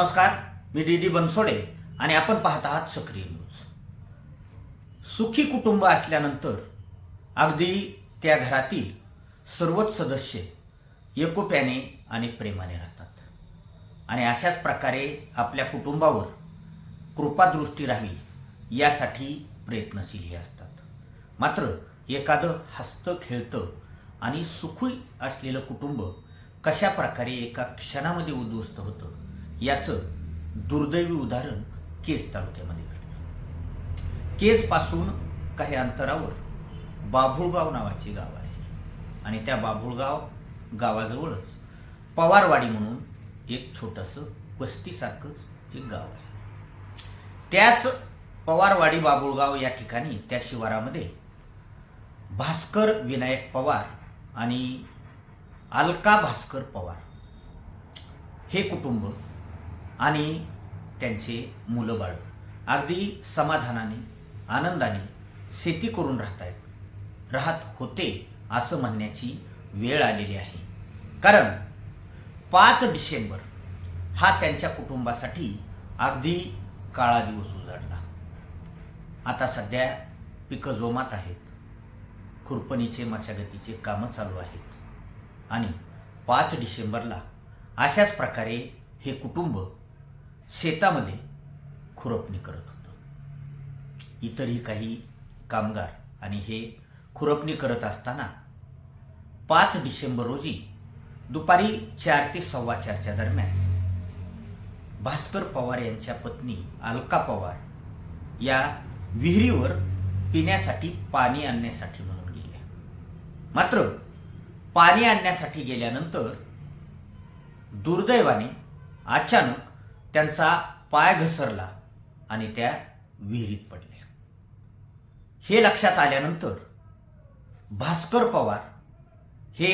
नमस्कार मी D D Bansode आणि आपण पाहत आहात सक्रिय न्यूज. सुखी कुटुंब असल्यानंतर अगदी त्या घरातील सर्वच सदस्य एकोप्याने आणि प्रेमाने राहतात. आणि अशाच प्रकारे आपल्या कुटुंबावर कृपादृष्टी राहावी यासाठी प्रयत्नशीलही असतात. मात्र एखादं हसतं खेळतं आणि सुखी असलेलं कुटुंब कशा प्रकारे एका क्षणामध्ये उद्ध्वस्त होतं याचं दुर्दैवी उदाहरण केज तालुक्यामध्ये घडलं. केजपासून काही अंतरावर बाभुळगाव नावाचे गाव आहे. आणि त्या बाभुळगाव गावाजवळच पवारवाडी म्हणून एक छोटंसं वस्तीसारखंच एक गाव आहे. त्याच पवारवाडी बाबुळगाव या ठिकाणी त्या शिवारामध्ये भास्कर विनायक पवार आणि अलका भास्कर पवार हे कुटुंब आणि त्यांचे मुलं बाळ अगदी समाधानाने आनंदाने शेती करून राहत आहेत राहत होते असं म्हणण्याची वेळ आलेली आहे. कारण पाच डिसेंबर हा त्यांच्या कुटुंबासाठी अगदी काळा दिवस उजाडला. आता सध्या पिकं जोमात आहेत. खुरपणीचे मशागतीचे कामं चालू आहेत. आणि पाच डिसेंबरला अशाच प्रकारे हे कुटुंब शेतामध्ये खुरपणी करत होतो. इतरही काही कामगार आणि हे खुरपणी करत असताना पाच डिसेंबर रोजी दुपारी चार ते सव्वा चारच्या दरम्यान भास्कर पवार यांच्या पत्नी अलका पवार या विहिरीवर पिण्यासाठी पाणी आणण्यासाठी म्हणून गेल्या. मात्र पाणी आणण्यासाठी गेल्यानंतर दुर्दैवाने अचानक त्यांचा पाय घसरला आणि त्या विहिरीत पडल्या. हे लक्षात आल्यानंतर भास्कर पवार हे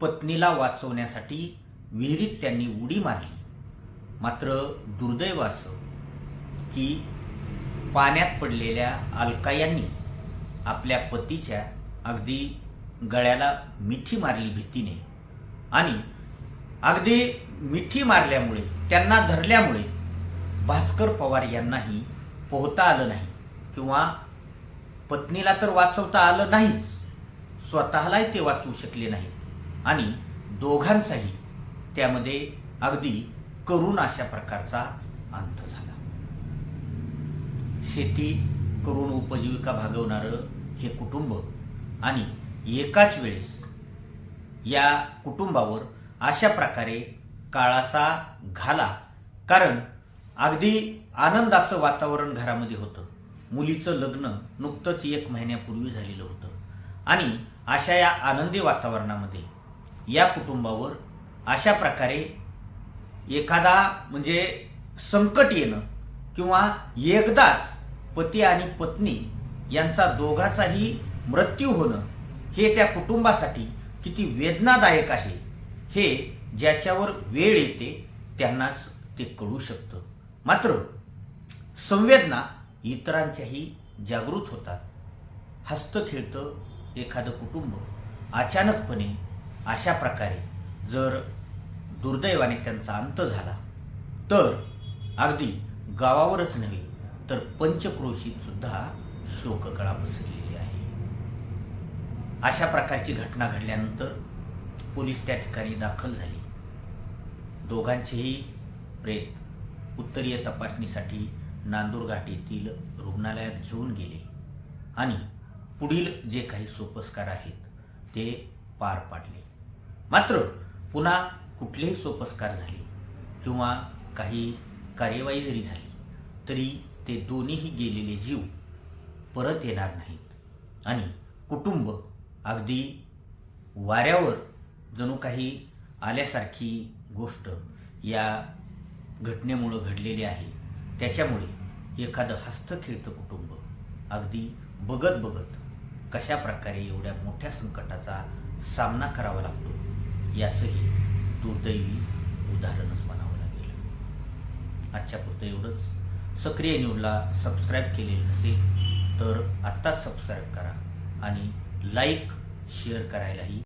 पत्नीला वाचवण्यासाठी विहिरीत त्यांनी उडी मारली. मात्र दुर्दैव असं की पाण्यात पडलेल्या अलका यांनी आपल्या पतीच्या अगदी गळ्याला मिठी मारली भीतीने आणि अगदी मिठी मारल्यामुळे त्यांना धरल्यामुळे भास्कर पवार यांनाही पोहता आलं नाही. किंवा पत्नीला तर वाचवता आलं नाहीच. स्वतःलाही ते वाचवू शकले नाही आणि दोघांचाही त्यामध्ये अगदी करून अशा प्रकारचा अंत झाला. शेती करून उपजीविका भागवणारं हे कुटुंब आणि एकाच वेळेस या कुटुंबावर अशा प्रकारे काळाचा घाला. कारण अगदी आनंदाचं वातावरण घरामध्ये होतं. मुलीचं लग्न नुकतंच एक महिन्यापूर्वी झालेलं होतं. आणि अशा या आनंदी वातावरणामध्ये या कुटुंबावर अशा प्रकारे एखादा म्हणजे संकट येणं किंवा एकदाच पती आणि पत्नी यांचा दोघाचाही मृत्यू होणं हे त्या कुटुंबासाठी किती वेदनादायक आहे. हे ज्याच्यावर वेळ येते त्यांनाच ते कळू शकतं. मात्र संवेदना इतरांच्याही जागृत होतात. हसतं खेळतं एखादं कुटुंब अचानकपणे अशा प्रकारे जर दुर्दैवाने त्यांचा अंत झाला तर अगदी गावावरच नव्हे तर पंचक्रोशीतसुद्धा शोककळा पसरलेली आहे. अशा प्रकारची घटना घडल्यानंतर पोलीस त्या ठिकाणी दाखल झाली. दोघांचेही प्रेत उत्तरीय तपासणीसाठी नांदूरघाट येथील रुग्णालयात घेऊन गेले आणि पुढील जे काही सोपस्कार आहेत ते पार पाडले. मात्र पुन्हा कुठलेही सोपस्कार झाले किंवा काही कार्यवाही जरी झाली तरी ते दोन्हीही गेलेले जीव परत येणार नाहीत. आणि कुटुंब अगदी वाऱ्यावर जणू काही आल्यासारखी गोष्ट या घटनेमुळं घडलेली आहे. त्याच्यामुळे एखादं हस्तखेळतं कुटुंब अगदी बघत बघत कशा प्रकारे एवढ्या मोठ्या संकटाचा सामना करावा लागतो याचंही दुर्दैवी उदाहरणच म्हणावं लागेल. आजच्या पुरतं एवढंच. सक्रिय न्यूजला सबस्क्राईब केलेलं नसेल तर आत्ताच सबस्क्राईब करा आणि लाईक शेअर करायलाही